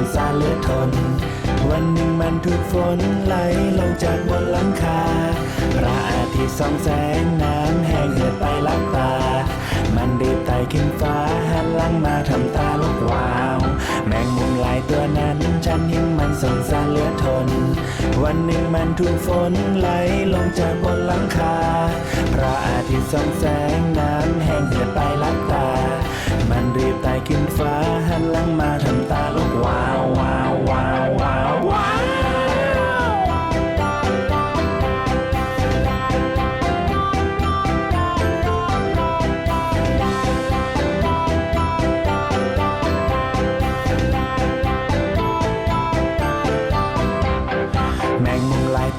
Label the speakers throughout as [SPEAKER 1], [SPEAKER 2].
[SPEAKER 1] งสารเหลือทน วันหนึ่งมันถูกฝนไหลลงจากบนหลังคา พระอาทิตย์ส่องแสงน้ำแห้งเหือดไปลับตา มันรีบไต่ขึ้นฟ้าหันหลังมาทำตาลุกวาว แมงมุมหลายตัวนั้นฉันเห็นมันสงสารเหลือทน วันหนึ่งมันถูกฝนไหลลงจากบนหลังคา พระอาทิตย์ส่องแสงน้ำแห้งเหือดไปลับตา มันรีบไต่ขึ้นฟ้าหันหลังมา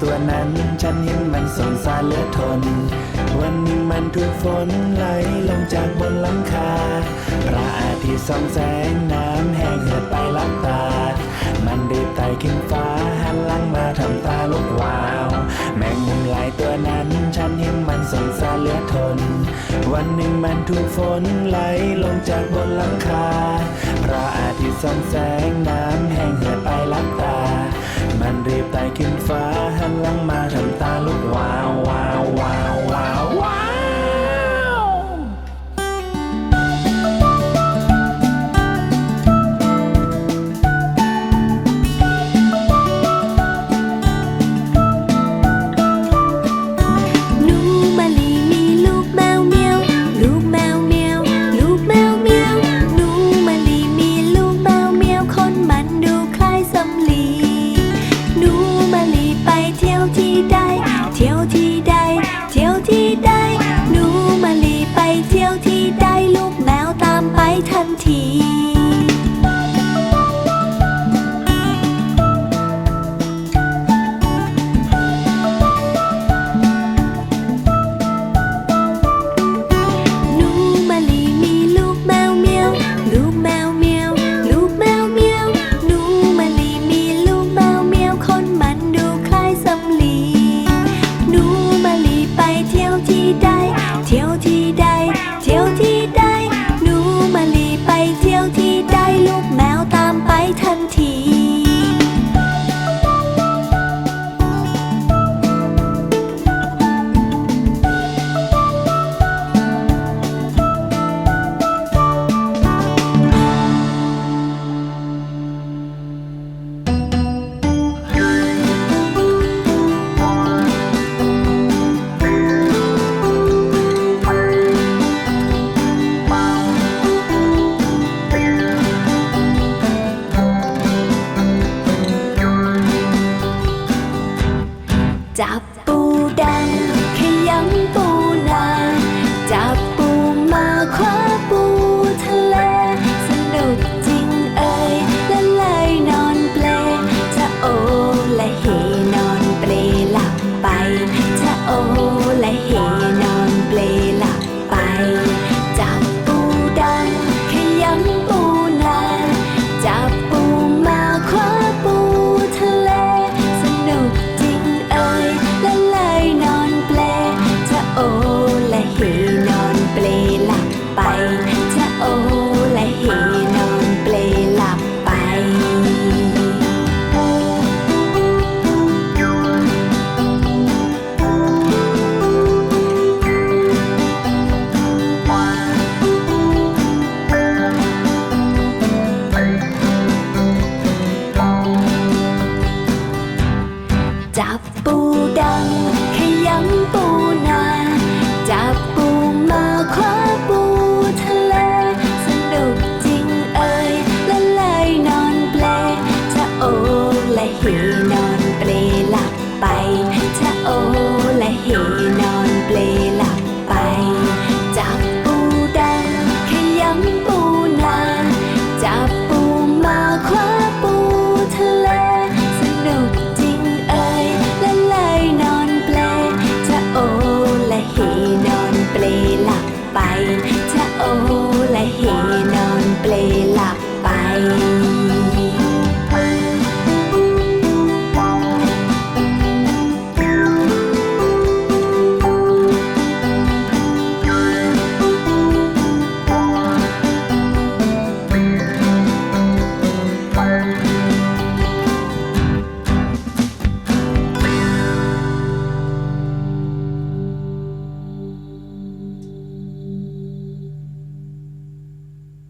[SPEAKER 1] ตัวนั้น ฉันเห็นมันสงสารเหลือทน วันหนึ่งมันถูกฝนไหลลงจากบนหลังคา พระอาทิตย์ส่องแสงน้ำแห้งเหือดไปลับตา มันรีบไต่ขึ้นฟ้าหันหลังมาทำตาลุกวาว แมงมุมหลายตัวนั้น ฉันเห็นมันสงสารเหลือทน วันหนึ่งมันถูกฝนไหลลงจากบนหลังคา พระอาทิตย์ส่องแสงน้ำ ไต่ขึ้นฟ้าหันหลังมาทำตาลุกวาววา